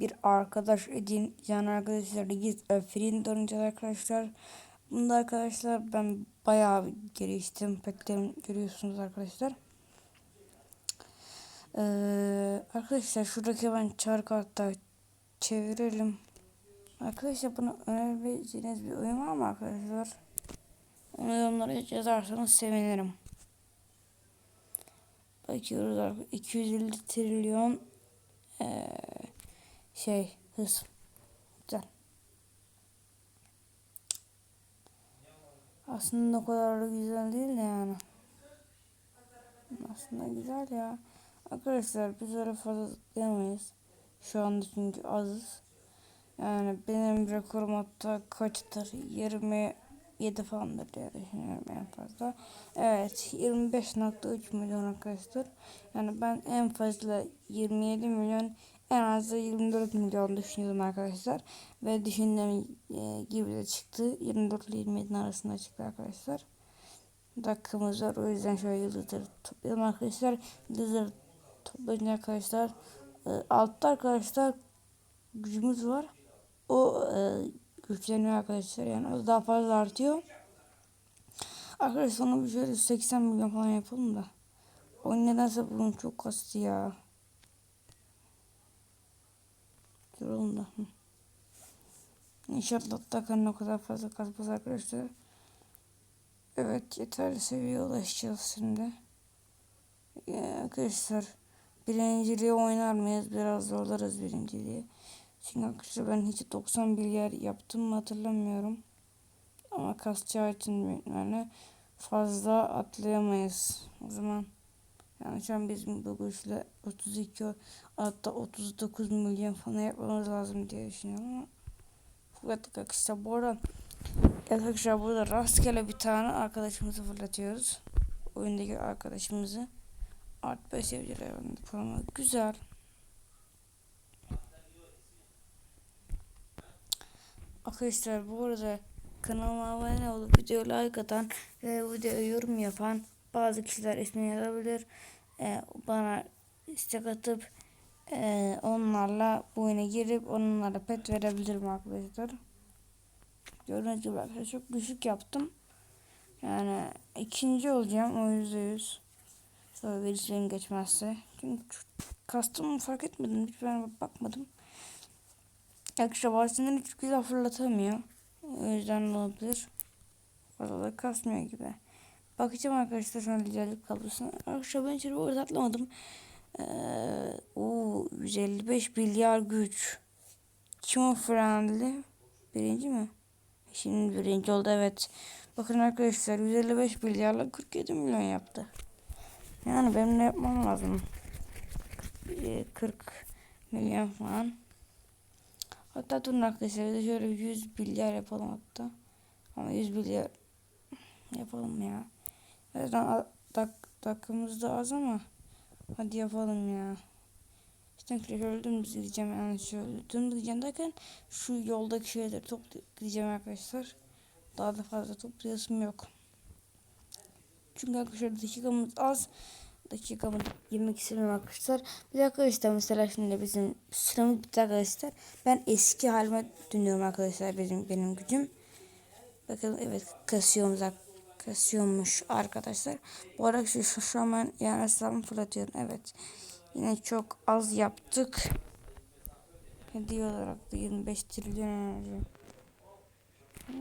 bir arkadaş edin. Yani arkadaşlar git Friend oynayacağız arkadaşlar. Bunda arkadaşlar ben bayağı geliştim. Peklerim görüyorsunuz arkadaşlar. Ee, arkadaşlar şuradaki ben çarkı hatta çevirelim. Arkadaşlar bunu önerebileceğiniz bir oyun var mı arkadaşlar? Onu yorumlara yazarsanız sevinirim. Bakıyoruz arkadaşlar. 250 trilyon ee, şey hız. Güzel. Aslında o kadar da güzel değil de yani. Aslında güzel ya. Arkadaşlar biz öyle fazla zıplayamayız. Şu anda çünkü azız. Yani benim rekorum hatta kaçtır? 27 falandır diye düşünüyorum en fazla. Evet 25.3 milyon arkadaşlar. Yani ben en fazla 27 milyon en az da 24 milyon düşünüyordum arkadaşlar. Ve düşündüğüm e, gibi de çıktı. 24 ile 27 arasında çıktı arkadaşlar. Dakikamız var. O yüzden şöyle yıldızları toplayalım arkadaşlar. Yıldızları toplayınca arkadaşlar. E, altta arkadaşlar gücümüz var. O e, güçleniyor arkadaşlar. Yani o daha fazla artıyor. Arkadaşlar onu bir şöyle 80 milyon falan yapalım da. O nedense bunun çok kastı ya. Duralım da. Hı. İnşallah Dakar'ın o kadar fazla kasmaz arkadaşlar. Evet yeterli seviyeye ulaşacağız şimdi. Ya arkadaşlar birinciliği oynar mıyız? Biraz zorlarız birinciliği. Çünkü arkadaşlar ben hiç 90 milyar yaptım mı hatırlamıyorum. Ama kasacağı için yani fazla atlayamayız. O zaman yani şu an bizim bu güçle 32 hatta 39 milyon falan yapmamız lazım diye düşünüyorum ama fırlattık arkadaşlar. Bu arada arkadaşlar burada rastgele bir tane arkadaşımızı fırlatıyoruz. Oyundaki arkadaşımızı. Art 5 sevgiler falan. Güzel. Arkadaşlar bu arada kanalıma abone olup video like atan ve video yorum yapan bazı kişiler ismini yazabilir. Ee, bana istek atıp e, onlarla bu oyuna girip onlarla pet verebilirim arkadaşlar. Gördüğünüz gibi arkadaşlar çok düşük yaptım. Yani ikinci olacağım o yüzde yüz. Sonra birisi geçmezse. Çünkü kastımı fark etmedim. Hiç ben bakmadım. Arkadaşlar bazen hiç güzel fırlatamıyor. O yüzden olabilir. Fazla da kasmıyor gibi. Bakacağım arkadaşlar an liderlik kablosuna. Arkadaşlar ben içeri orada atlamadım. Ee, o 155 milyar güç. Kim o friendly? Birinci mi? Şimdi birinci oldu evet. Bakın arkadaşlar 155 milyarla 47 milyon yaptı. Yani benim ne yapmam lazım? 40 milyon falan. Hatta durun arkadaşlar de şöyle 100 milyar yapalım hatta. Ama 100 milyar yapalım ya. Zaten dak dakikamız da az ama hadi yapalım ya. İşte şöyle dümdüz gideceğim yani şöyle dümdüz gideceğim derken şu yoldaki şeyleri toplayıp gideceğim arkadaşlar. Daha da fazla toplayasım yok. Çünkü arkadaşlar dakikamız az dakikamı yemek istemiyorum arkadaşlar. Bir dakika arkadaşlar mesela şimdi bizim süremiz bitti arkadaşlar. Ben eski halime dönüyorum arkadaşlar benim benim gücüm. Bakın evet kasıyormuş kasıyormuş arkadaşlar. Bu arada şu, şu, şu an ben yani hesabımı fırlatıyorum. Evet. Yine çok az yaptık. Hediye olarak da 25 trilyon enerji.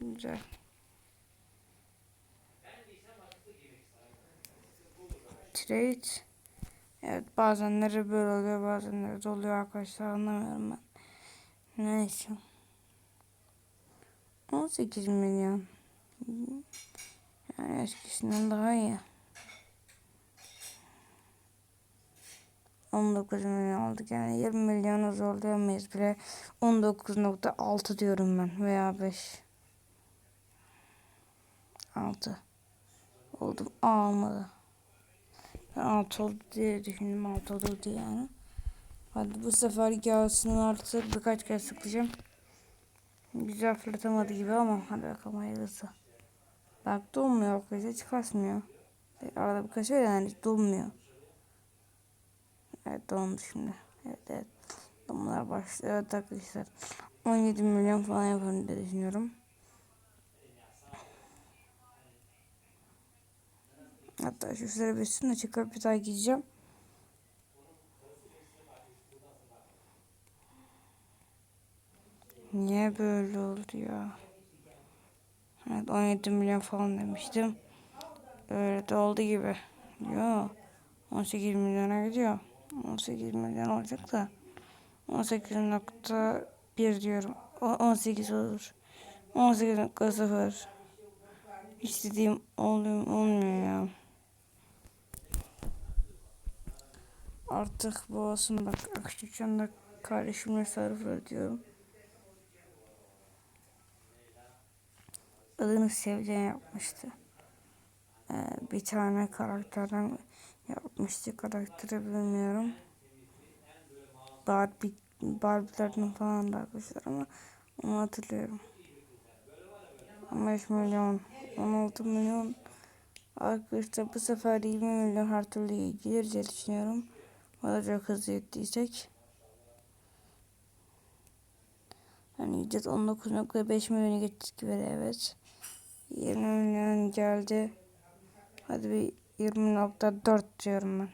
Güzel. Trade. Evet bazenleri böyle oluyor bazenleri de oluyor arkadaşlar anlamıyorum ben. Neyse. 18 milyon. Eskisinden daha iyi. 19 milyon aldık. Yani 20 milyonu zorlayamayız bile. 19.6 diyorum ben veya 5 6 oldum almadı. Ben 6 oldu diye düşündüm. 6 olurdu yani. Hadi bu sefer gelsin artık. Birkaç kez sıklayacağım güzel fırlatamadı gibi ama. Hadi bakalım hayırlısı bak dolmuyor hiç kasmıyor arada birkaç şey yani dolmuyor Evet dondu şimdi. Evet evet. alımlar başlıyor. Evet arkadaşlar 17 milyon falan yaparım diye düşünüyorum. Hatta şu süre bitsin de çıkıp bir daha gideceğim. Niye böyle oldu ya? Evet 17 milyon falan demiştim. Öyle de oldu gibi. Yo 18 milyona gidiyor. 18 milyon olacak da 18.1 diyorum. O 18 olur. 18.0 İstediğim oluyor olmuyor ya. Artık bak akşam da kardeşimle sarf ödüyorum. Adını Sevcan yapmıştı. Ee, bir tane karakterden yapmıştı. Karakteri bilmiyorum. Barbie, Barbie'lerden falan da arkadaşlar ama onu hatırlıyorum. 15 milyon, 16 milyon arkadaşlar bu sefer 20 milyon her türlü gelir diye düşünüyorum. O da çok hızlı yettiysek. Hani ücret 19.5 milyonu geçtik gibi evet. 20 milyon geldi. Hadi bir 20.4 diyorum ben.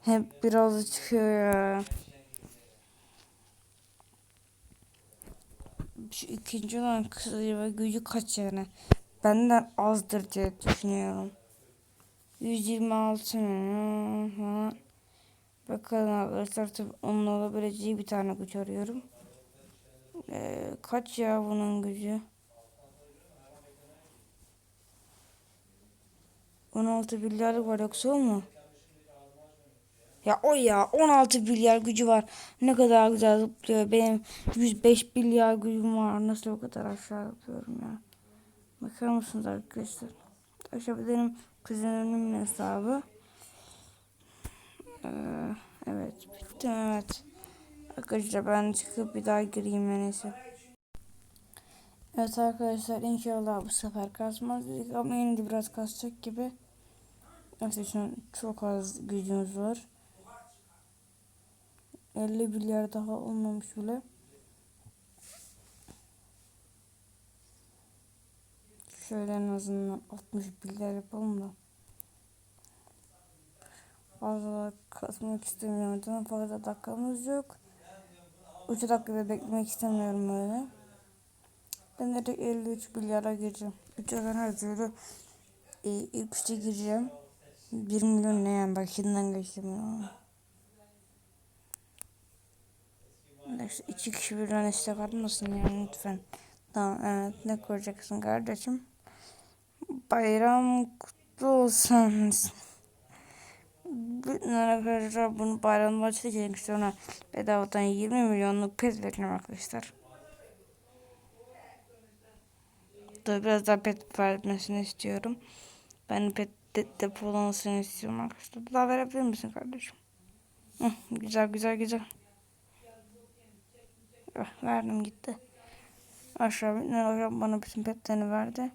Hep biraz çıkıyor ya. Şu ikinci olan kızı gücü kaç yani? Benden azdır diye düşünüyorum. 126 milyon falan. Bakalım arkadaşlar tabii onun olabileceği bir tane güç arıyorum. Ee, kaç ya bunun gücü? 16 milyarlık var yoksa o mu? Ya o ya 16 milyar gücü var. Ne kadar güzel zıplıyor. Benim 105 milyar gücüm var. Nasıl o kadar aşağı zıplıyorum ya. Bakar mısınız arkadaşlar? Arkadaşlar benim kuzenimin hesabı. Ee, evet bitti evet. Arkadaşlar ben çıkıp bir daha gireyim en. Evet arkadaşlar inşallah bu sefer kasmaz dedik ama yine de biraz kasacak gibi. Gerçekten çok az gücümüz var. 50 milyar daha olmamış bile. Şöyle en azından 60 milyar yapalım da. Fazla kasmak istemiyorum. Fazla dakikamız yok. 3 dakikada beklemek istemiyorum öyle. Ben de 53 milyara gireceğim. 3 olan her türlü e, ilk 3'e gireceğim. 1 milyon ne yani bak şimdiden geçtim ya. İşte iki kişi birden istek atmasın yani lütfen. Tamam evet ne koyacaksın kardeşim? Bayram kutlu olsun. Arkadaşlar bunu bayram başlayacak sonra bedavadan 20 milyonluk pet bekliyorum arkadaşlar. Da biraz daha pet vermesini istiyorum. Ben pet de depolamasını istiyorum arkadaşlar. Daha verebilir misin kardeşim? Hı, güzel güzel güzel. Ah, verdim gitti. Aşağı bir aşağı bana bütün petlerini verdi.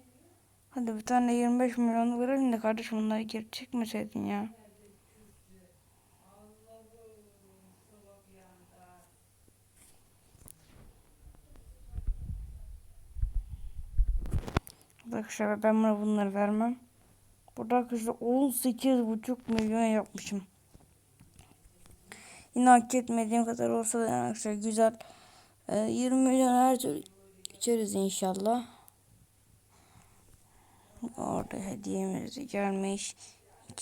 Hadi bir tane 25 milyonu verelim de kardeşim bunları geri çekmeseydin ya. Arkadaşlar ben buna bunları vermem. Burada arkadaşlar 18,5 milyon yapmışım. Yine hak etmediğim kadar olsa da arkadaşlar güzel. 20 ee, milyon her türlü içeriz inşallah. Orada hediyemiz gelmiş.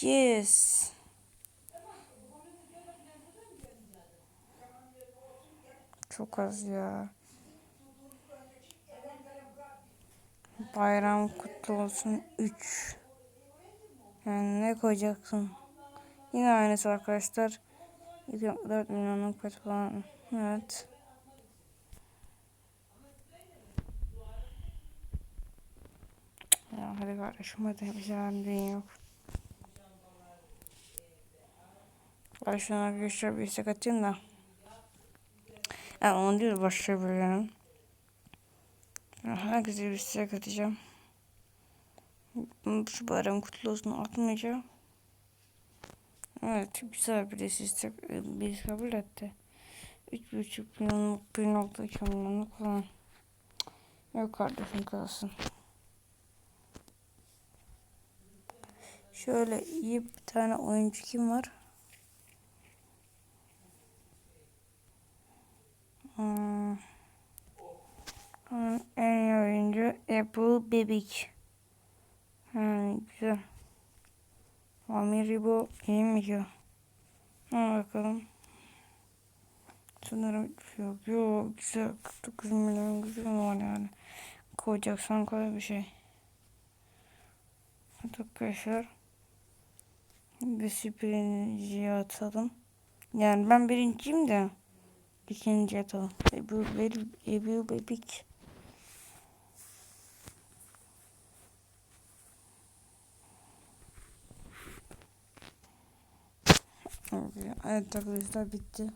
Yes. Çok az ya. Bayram kutlu olsun 3. Yani ne koyacaksın? Yine aynısı arkadaşlar. 4 milyonluk pet falan. Evet. Ya hadi kardeşim hadi bir şey yok. Ben şuna arkadaşlar bir istek atayım da. Yani onu değil başka birilerinin. Herkese bir istek atacağım. Şu bayram kutlu olsun atmayacağım. Evet güzel birisi istek birisi kabul etti. 3,5 milyonluk 1.2 milyonluk falan. Yok kardeşim kalsın. Şöyle iyi bir tane oyuncu kim var? Hmm. Hmm, En iyi oyuncu Apple Bebek. Hmm, güzel. Amiri bu iyi mi ki? Ha bakalım. Sanırım yok yok güzel 49 milyon güzel var yani. Koyacaksan koy bir şey. Hadi arkadaşlar. Bir birinciye atalım. Yani ben birinciyim de. ikinci atalım. Ebu, Ebu, Ebu Bebek. Evet arkadaşlar bitti.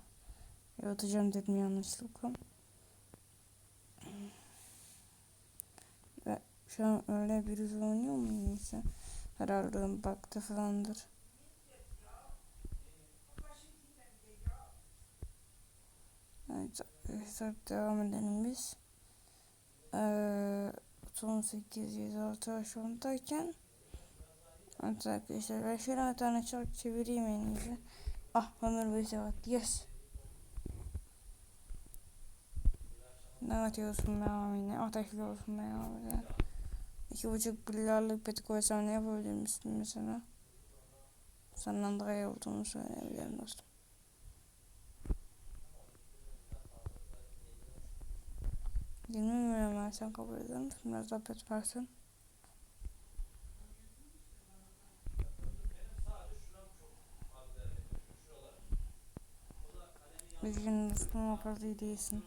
Atacağım dedim yanlışlıkla. Ve şu an öyle bir oynuyor mu neyse. Herhalde baktı falandır. Evet arkadaşlar devam edelim biz. Ee, son 8 7 6 şu andayken Evet arkadaşlar ben şöyle bir tane çark çevireyim en. Ah Ömür Bey Sevat yes. Ne atıyorsun be abi ne ateşli olsun be ya. İki buçuk milyarlık peti koysam ne yapabilir misin mesela? Senden daha iyi olduğunu söyleyebilirim dostum. Yirmi milyon versen kabul eder misin? Biraz daha pet versen. Üzgünüm dostum o kadar iyi değilsin.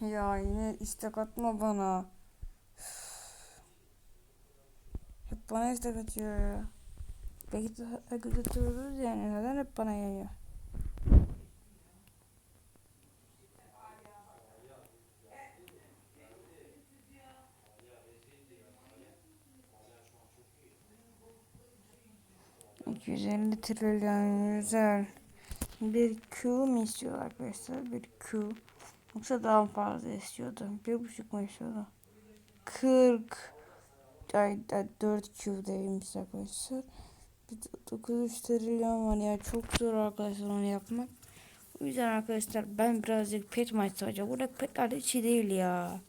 Ya yine istek atma bana. Hep bana istek atıyor ya. Belki de götürürüz yani. Neden hep bana geliyor? ...250 trilyon güzel. Bir Q mu istiyor arkadaşlar? Bir Q. Yoksa daha fazla istiyordu. Bir buçuk mu istiyordu? 40 ay 4 Q'daymış arkadaşlar. 900 trilyon var ya çok zor arkadaşlar onu yapmak. O yüzden arkadaşlar ben birazcık pet maç sadece. Burada petler hiç değil ya.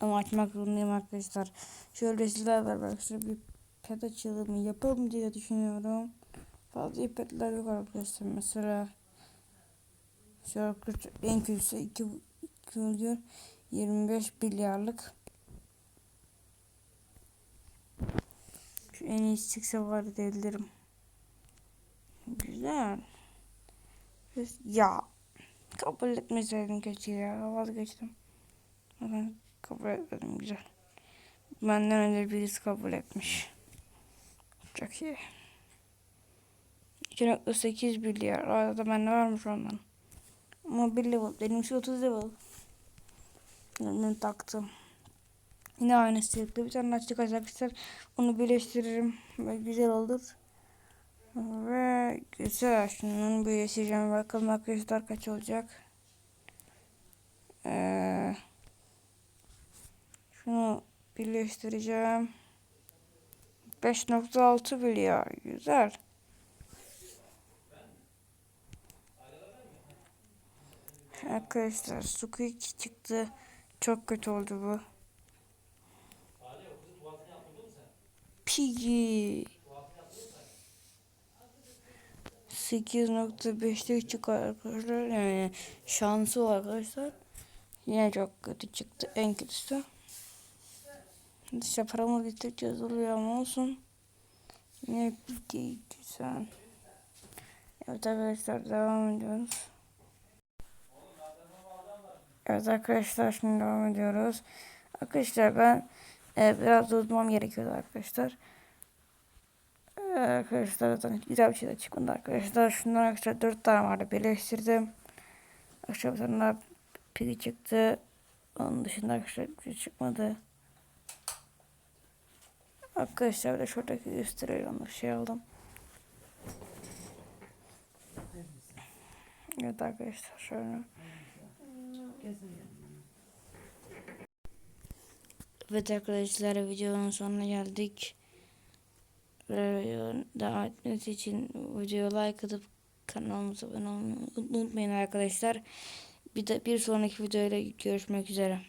Ama açmak zorundayım arkadaşlar. Şöyle sizlerle arkadaşlar bir pet açılımı yapalım diye düşünüyorum. Fazla petler yok arkadaşlar. Mesela Şarkı en kötüsü 2 milyon 25 milyarlık. Şu en iyi çıksa var diyebilirim. Güzel. Ya kabul etmeseydim keşke ya vazgeçtim. Ben kabul etmedim güzel. Benden önce birisi kabul etmiş. Çok iyi. 2.8 milyar. Arada bende varmış ondan. Ama bir level. Benimki 30 level. Ben taktım. Yine aynı çıktı. Bir tane açtık arkadaşlar. Onu birleştiririm. Ve güzel olur. Ve güzel. Şunun birleştireceğim. Bakalım arkadaşlar kaç olacak. Ee, şunu birleştireceğim. 5.6 milyar. Güzel. Arkadaşlar Squeak çıktı. Çok kötü oldu bu. Piggy. 8.5'te çıkar arkadaşlar. Yani şansı var arkadaşlar. Yine çok kötü çıktı. En kötüsü. Dışa paramız gittikçe azalıyor ama olsun. Yine Piggy güzel. Evet arkadaşlar devam ediyoruz. Evet arkadaşlar şimdi devam ediyoruz. Arkadaşlar ben e, biraz uzmam gerekiyordu arkadaşlar. E, arkadaşlar zaten güzel bir şey de çıkmadı arkadaşlar. Şundan arkadaşlar 4 tane vardı birleştirdim. Tane daha pili çıktı. Onun dışında arkadaşlar bir şey çıkmadı. Arkadaşlar de şuradaki gösteriyorum. Şey aldım. Evet arkadaşlar şöyle. Evet arkadaşlar videonun sonuna geldik. Devam etmesi için videoya like atıp kanalımıza abone olmayı unutmayın arkadaşlar. Bir de bir sonraki videoyla görüşmek üzere.